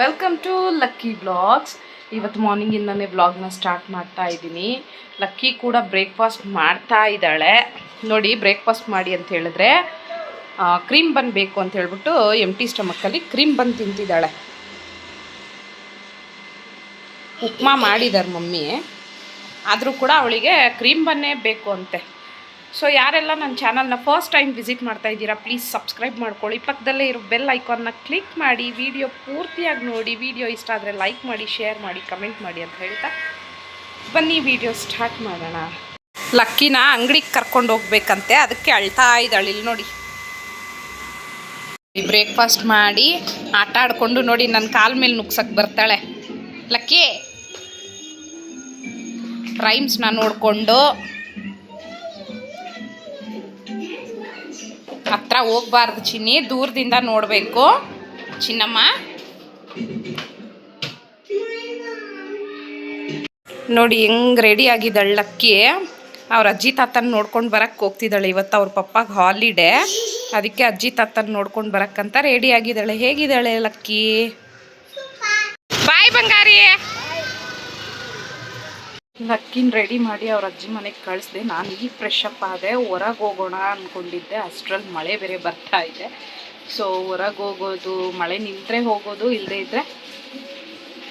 Welcome to lucky blogs ಇವತ್ತು ಮಾರ್ನಿಂಗಿಂದನೇ ಬ್ಲಾಗ್ನ start ಮಾಡ್ತಾ ಇದ್ದೀನಿ. ಲಕ್ಕಿ ಕೂಡ ಬ್ರೇಕ್ಫಾಸ್ಟ್ ಮಾಡ್ತಾ ಇದ್ದಾಳೆ. ನೋಡಿ ಬ್ರೇಕ್ಫಾಸ್ಟ್ ಮಾಡಿ ಅಂತ ಹೇಳಿದ್ರೆ ಕ್ರೀಮ್ ಬನ್ ಬೇಕು ಅಂತ ಹೇಳ್ಬಿಟ್ಟು ಎಂ ಟಿ ಸ್ಟಮಕ್ಕಲ್ಲಿ ಕ್ರೀಮ್ ಬನ್ ತಿಂತಿದ್ದಾಳೆ. ಉಪ್ಮಾ ಮಾಡಿದ್ದಾರೆ ಮಮ್ಮಿ. ಆದರೂ ಕೂಡ ಅವಳಿಗೆ ಕ್ರೀಮ್ ಬನ್ನೇ ಬೇಕು ಅಂತೆ. ಸೊ ಯಾರೆಲ್ಲ ನನ್ನ ಚಾನಲ್ನ ಫಸ್ಟ್ ಟೈಮ್ ವಿಸಿಟ್ ಮಾಡ್ತಾ ಇದ್ದೀರಾ ಪ್ಲೀಸ್ ಸಬ್ಸ್ಕ್ರೈಬ್ ಮಾಡ್ಕೊಳ್ಳಿ. ಪಕ್ಕದಲ್ಲೇ ಇರೋ ಬೆಲ್ ಐಕಾನ್ನ ಕ್ಲಿಕ್ ಮಾಡಿ ವಿಡಿಯೋ ಪೂರ್ತಿಯಾಗಿ ನೋಡಿ ವಿಡಿಯೋ ಇಷ್ಟ ಆದರೆ ಲೈಕ್ ಮಾಡಿ ಶೇರ್ ಮಾಡಿ ಕಮೆಂಟ್ ಮಾಡಿ ಅಂತ ಹೇಳ್ತಾ ಬನ್ನಿ ವಿಡಿಯೋ ಸ್ಟಾರ್ಟ್ ಮಾಡೋಣ. ಲಕ್ಕಿನ ಅಂಗಡಿಗೆ ಕರ್ಕೊಂಡು ಹೋಗ್ಬೇಕಂತೆ, ಅದಕ್ಕೆ ಅಳ್ತಾ ಇದ್ದಾಳೆ. ಇಲ್ಲಿ ನೋಡಿ. ಬ್ರೇಕ್ಫಾಸ್ಟ್ ಮಾಡಿ ಆಟ ಆಡ್ಕೊಂಡು ನೋಡಿ ನನ್ನ ಕಾಲ್ ಮೇಲೆ ನುಗ್ಸಕ್ಕೆ ಬರ್ತಾಳೆ. ಲಕ್ಕಿ ರೈಮ್ಸ್ನ ನೋಡಿಕೊಂಡು ಹತ್ರ ಹೋಗ್ಬಾರ್ದು ಚಿನ್ನಿ, ದೂರದಿಂದ ನೋಡಬೇಕು. ಚಿನ್ನಮ್ಮ. ನೋಡಿ, ಹೆಂಗ್ ರೆಡಿ ಆಗಿದ್ದಾಳೆ ಲಕ್ಕಿ ಅವ್ರ ಅಜ್ಜಿ ತಾತನ ನೋಡ್ಕೊಂಡು ಬರಕ್ಕೆ ಹೋಗ್ತಿದ್ದಾಳೆ. ಇವತ್ತು ಅವ್ರ ಪಪ್ಪಾಗ ಹಾಲಿಡೇ ಅದಕ್ಕೆ ಅಜ್ಜಿ ತಾತನ ನೋಡ್ಕೊಂಡು ಬರಕ್ಕಂತ ರೆಡಿ ಆಗಿದ್ದಾಳೆ. ಹೇಗಿದ್ದಾಳೆ ಲಕ್ಕಿ ಬಾಯ್ ಬಂಗಾರಿ. ಲಕ್ಕಿನ ರೆಡಿ ಮಾಡಿ ಅವ್ರ ಅಜ್ಜಿ ಮನೆಗೆ ಕಳಿಸ್ದೆ. ನಾನು ಈಗ ಫ್ರೆಶ್ ಅಪ್ ಆದೆ. ಹೊರಗೆ ಹೋಗೋಣ ಅಂದ್ಕೊಂಡಿದ್ದೆ ಅಷ್ಟರಲ್ಲಿ ಮಳೆ ಬೇರೆ ಬರ್ತಾ ಇದೆ. ಸೊ ಹೊರಗೆ ಹೋಗೋದು, ಮಳೆ ನಿಂತರೆ ಹೋಗೋದು ಇಲ್ಲದೇ ಇದ್ದರೆ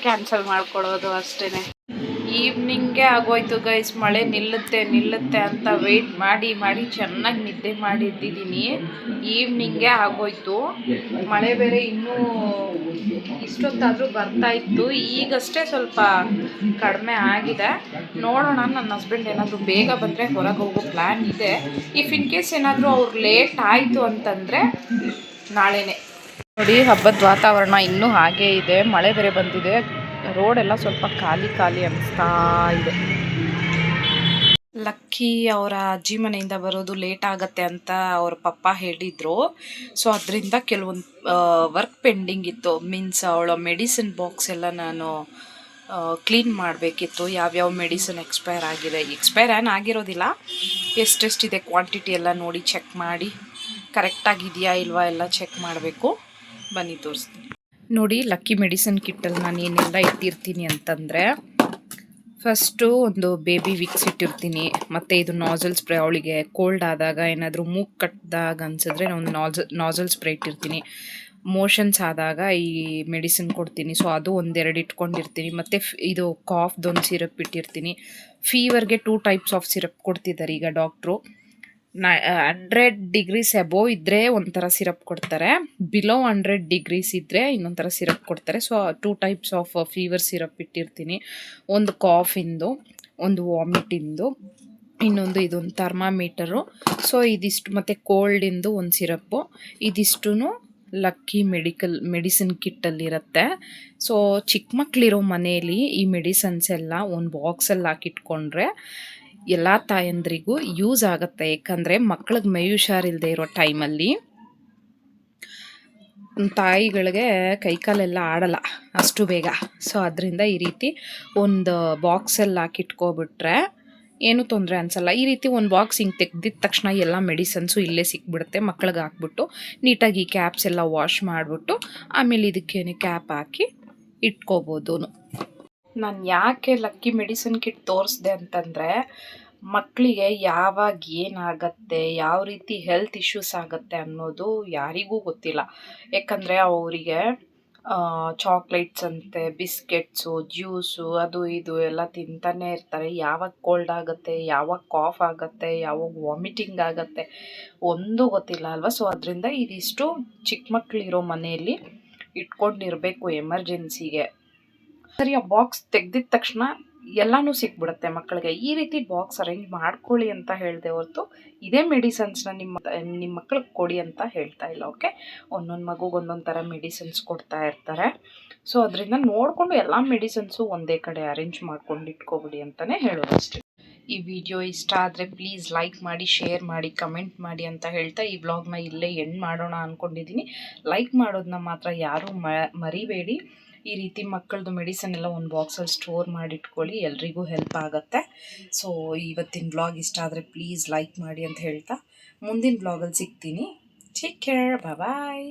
ಕ್ಯಾನ್ಸಲ್ ಮಾಡ್ಕೊಳ್ಳೋದು ಅಷ್ಟೇ ಈವ್ನಿಂಗ್ಗೆ ಆಗೋಯ್ತು ಗೈಸ್. ಮಳೆ ನಿಲ್ಲುತ್ತೆ ನಿಲ್ಲುತ್ತೆ ಅಂತ ವೆಯ್ಟ್ ಮಾಡಿ ಮಾಡಿ ಚೆನ್ನಾಗಿ ನಿದ್ದೆ ಮಾಡಿದ್ದಿದ್ದೀನಿ ಈವ್ನಿಂಗೇ ಆಗೋಯ್ತು. ಮಳೆ ಬೇರೆ ಇನ್ನೂ ಇಷ್ಟೊತ್ತಾದರೂ ಬರ್ತಾ ಇತ್ತು. ಈಗಷ್ಟೇ ಸ್ವಲ್ಪ ಕಡಿಮೆ ಆಗಿದೆ. ನೋಡೋಣ, ನನ್ನ ಹಸ್ಬೆಂಡ್ ಏನಾದರೂ ಬೇಗ ಬಂದರೆ ಹೊರಗೆ ಹೋಗೋ ಪ್ಲ್ಯಾನ್ ಇದೆ. ಇಫ್ ಇನ್ ಕೇಸ್ ಏನಾದರೂ ಅವ್ರು ಲೇಟ್ ಆಯಿತು ಅಂತಂದರೆ ನಾಳೆನೇ. ನೋಡಿ, ಹಬ್ಬದ ವಾತಾವರಣ ಇನ್ನೂ ಹಾಗೇ ಇದೆ. ಮಳೆ ಬೇರೆ ಬಂದಿದೆ. ರೋಡ್ ಎಲ್ಲ ಸ್ವಲ್ಪ ಖಾಲಿ ಖಾಲಿ ಅನಿಸ್ತಾ ಇದೆ. ಲಕ್ಕಿ ಅವರ ಅಜ್ಜಿ ಮನೆಯಿಂದ ಬರೋದು ಲೇಟ್ ಆಗತ್ತೆ ಅಂತ ಅವ್ರ ಪಪ್ಪ ಹೇಳಿದರು. ಸೊ ಅದರಿಂದ ಕೆಲವೊಂದು ವರ್ಕ್ ಪೆಂಡಿಂಗ್ ಇತ್ತು. ಮೀನ್ಸ್ ಅವಳ ಮೆಡಿಸಿನ್ ಬಾಕ್ಸ್ ಎಲ್ಲ ನಾನು ಕ್ಲೀನ್ ಮಾಡಬೇಕಿತ್ತು. ಯಾವ್ಯಾವ ಮೆಡಿಸಿನ್ ಎಕ್ಸ್ಪೈರ್ ಆಗಿದೆ. ಎಕ್ಸ್ಪೈರ್ ಏನು ಆಗಿರೋದಿಲ್ಲ. ಎಷ್ಟೆಷ್ಟಿದೆ ಕ್ವಾಂಟಿಟಿ ಎಲ್ಲ ನೋಡಿ ಚೆಕ್ ಮಾಡಿ. ಕರೆಕ್ಟಾಗಿದೆಯಾ ಇಲ್ವಾ ಎಲ್ಲ ಚೆಕ್ ಮಾಡಬೇಕು. ಬನ್ನಿ ತೋರಿಸ್ತೀನಿ. ನೋಡಿ ಲಕ್ಕಿ ಮೆಡಿಸಿನ್ ಕಿಟ್ಟಲ್ಲಿ ನಾನು ಏನೆಲ್ಲ ಇಟ್ಟಿರ್ತೀನಿ ಅಂತಂದರೆ ಫಸ್ಟು ಒಂದು ಬೇಬಿ ವಿಕ್ಸ್ ಇಟ್ಟಿರ್ತೀನಿ. ಮತ್ತು ಇದು ನಾಜಲ್ ಸ್ಪ್ರೇ ಅವಳಿಗೆ ಕೋಲ್ಡ್ ಆದಾಗ, ಏನಾದರೂ ಮೂಗ್ ಕಟ್ಟಿದಾಗ ಅನ್ಸಿದ್ರೆ ಒಂದು ನಾಜಲ್ ನಾಜಲ್ ಸ್ಪ್ರೇ ಇಟ್ಟಿರ್ತೀನಿ. ಮೋಷನ್ಸ್ ಆದಾಗ ಈ ಮೆಡಿಸಿನ್ ಕೊಡ್ತೀನಿ. ಸೊ ಅದು ಒಂದೆರಡು ಇಟ್ಕೊಂಡಿರ್ತೀನಿ. ಮತ್ತು ಇದು ಕಾಫ್ದೊಂದು ಸಿರಪ್ ಇಟ್ಟಿರ್ತೀನಿ. ಫೀವರ್ಗೆ ಟೂ ಟೈಪ್ಸ್ ಆಫ್ ಸಿರಪ್ ಕೊಡ್ತಿದ್ದಾರೆ ಈಗ ಡಾಕ್ಟ್ರು ನ ಹಂಡ್ರೆಡ್ ಡಿಗ್ರೀಸ್ ಎಬೋವ್ ಇದ್ದರೆ ಒಂಥರ ಸಿರಪ್ ಕೊಡ್ತಾರೆ. ಬಿಲೋ ಹಂಡ್ರೆಡ್ ಡಿಗ್ರೀಸ್ ಇದ್ದರೆ ಇನ್ನೊಂಥರ ಸಿರಪ್ ಕೊಡ್ತಾರೆ. So two types of fever syrup ಇಟ್ಟಿರ್ತೀನಿ. ಒಂದು ಕಾಫಿಂದು ಒಂದು ವಾಮಿಟಿಂದು ಇನ್ನೊಂದು ಇದೊಂದು ಥರ್ಮಾಮೀಟರು ಸೊ ಇದಿಷ್ಟು, ಮತ್ತು ಕೋಲ್ಡಿಂದು ಒಂದು ಸಿರಪ್ಪು ಇದಿಷ್ಟು ಲಕ್ಕಿ ಮೆಡಿಕಲ್ ಮೆಡಿಸಿನ್ ಕಿಟ್ಟಲ್ಲಿರುತ್ತೆ ಸೊ ಚಿಕ್ಕ ಮಕ್ಕಳಿರೋ ಮನೆಯಲ್ಲಿ ಈ ಮೆಡಿಸನ್ಸ್ ಎಲ್ಲ ಒಂದು ಬಾಕ್ಸಲ್ಲಿ ಹಾಕಿಟ್ಕೊಂಡ್ರೆ ಎಲ್ಲ ತಾಯಂದ್ರಿಗೂ ಯೂಸ್ ಆಗುತ್ತೆ. ಯಾಕಂದರೆ ಮಕ್ಳಿಗೆ ಮೈ ಹುಷಾರಿಲ್ಲದೆ ಇರೋ ಟೈಮಲ್ಲಿ ತಾಯಿಗಳಿಗೆ ಕೈಕಾಲೆಲ್ಲ ಆಡಲ್ಲ ಅಷ್ಟು ಬೇಗ. ಸೊ ಅದರಿಂದ ಈ ರೀತಿ ಒಂದು ಬಾಕ್ಸೆಲ್ಲ ಹಾಕಿಟ್ಕೊಬಿಟ್ರೆ ಏನೂ ತೊಂದರೆ ಅನಿಸಲ್ಲ. ಈ ರೀತಿ ಒಂದು ಬಾಕ್ಸ್ ಹಿಂಗೆ ತೆಗ್ದಿದ್ದ ತಕ್ಷಣ ಎಲ್ಲ ಮೆಡಿಸನ್ಸು ಇಲ್ಲೇ ಸಿಕ್ಬಿಡುತ್ತೆ. ಮಕ್ಳಿಗೆ ಹಾಕ್ಬಿಟ್ಟು ನೀಟಾಗಿ ಈ ಕ್ಯಾಪ್ಸ್ ಎಲ್ಲ ವಾಶ್ ಮಾಡಿಬಿಟ್ಟು ಆಮೇಲೆ ಇದಕ್ಕೇನೆ ಕ್ಯಾಪ್ ಹಾಕಿ ಇಟ್ಕೋಬೋದು ನಾನು ಯಾಕೆ ಲಕ್ಕಿ ಮೆಡಿಸಿನ್ ಕಿಟ್ ತೋರಿಸ್ದೆ ಅಂತಂದರೆ ಮಕ್ಕಳಿಗೆ ಯಾವಾಗ ಏನಾಗತ್ತೆ, ಯಾವ ರೀತಿ ಹೆಲ್ತ್ ಇಶ್ಯೂಸ್ ಆಗುತ್ತೆ ಅನ್ನೋದು ಯಾರಿಗೂ ಗೊತ್ತಿಲ್ಲ. ಯಾಕಂದರೆ ಅವರಿಗೆ ಚಾಕ್ಲೇಟ್ಸ್ ಅಂತೆ ಬಿಸ್ಕೆಟ್ಸು ಜ್ಯೂಸು ಅದು ಇದು ಎಲ್ಲ ತಿಂತಾನೆ ಇರ್ತಾರೆ. ಯಾವಾಗ ಕೋಲ್ಡ್ ಆಗುತ್ತೆ, ಯಾವಾಗ ಕಾಫ್ ಆಗುತ್ತೆ, ಯಾವಾಗ ವಾಮಿಟಿಂಗ್ ಆಗುತ್ತೆ, ಒಂದು ಗೊತ್ತಿಲ್ಲ ಅಲ್ವಾ? ಸೊ ಅದರಿಂದ ಇದಿಷ್ಟು ಚಿಕ್ಕ ಮಕ್ಕಳಿರೋ ಮನೆಯಲ್ಲಿ ಇಟ್ಕೊಂಡಿರಬೇಕು ಎಮರ್ಜೆನ್ಸಿಗೆ ಸರಿ, ಆ ಬಾಕ್ಸ್ ತೆಗ್ದಿದ ತಕ್ಷಣ ಎಲ್ಲನೂ ಸಿಕ್ಬಿಡುತ್ತೆ ಮಕ್ಕಳಿಗೆ. ಈ ರೀತಿ ಬಾಕ್ಸ್ ಅರೇಂಜ್ ಮಾಡ್ಕೊಳ್ಳಿ ಅಂತ ಹೇಳಿದೆ ಹೊರತು ಇದೇ ಮೆಡಿಸನ್ಸ್ನ ನಿಮ್ಮ ನಿಮ್ಮ ಮಕ್ಳಿಗೆ ಕೊಡಿ ಅಂತ ಹೇಳ್ತಾ ಇಲ್ಲ ಓಕೆ ಒಂದೊಂದು ಮಗುಗೆ ಒಂದೊಂದು ಥರ ಮೆಡಿಸಿನ್ಸ್ ಕೊಡ್ತಾ ಇರ್ತಾರೆ. ಸೊ ಅದರಿಂದ ನೋಡಿಕೊಂಡು ಎಲ್ಲ ಮೆಡಿಸಿನ್ಸು ಒಂದೇ ಕಡೆ ಅರೇಂಜ್ ಮಾಡ್ಕೊಂಡು ಇಟ್ಕೊಬಿಡಿ ಅಂತಲೇ ಹೇಳೋದು ಅಷ್ಟೇ ಈ ವಿಡಿಯೋ ಇಷ್ಟ ಆದರೆ ಪ್ಲೀಸ್ ಲೈಕ್ ಮಾಡಿ ಶೇರ್ ಮಾಡಿ ಕಮೆಂಟ್ ಮಾಡಿ ಅಂತ ಹೇಳ್ತಾ ಈ ವ್ಲಾಗ್ನ ಇಲ್ಲೇ ಎಂಡ್ ಮಾಡೋಣ ಅಂದ್ಕೊಂಡಿದ್ದೀನಿ ಲೈಕ್ ಮಾಡೋದನ್ನ ಮಾತ್ರ ಯಾರೂ ಮರಿಬೇಡಿ. ಈ ರೀತಿ ಮಕ್ಕಳದು ಮೆಡಿಸನ್ ಎಲ್ಲ ಒಂದು ಬಾಕ್ಸಲ್ಲಿ ಸ್ಟೋರ್ ಮಾಡಿಟ್ಕೊಳ್ಳಿ, ಎಲ್ರಿಗೂ ಹೆಲ್ಪ್ ಆಗುತ್ತೆ. ಸೊ ಇವತ್ತಿನ ಬ್ಲಾಗ್ ಇಷ್ಟ ಆದರೆ ಪ್ಲೀಸ್ ಲೈಕ್ ಮಾಡಿ ಅಂತ ಹೇಳ್ತಾ, ಮುಂದಿನ ಬ್ಲಾಗಲ್ಲಿ ಸಿಗ್ತೀನಿ. Take care bye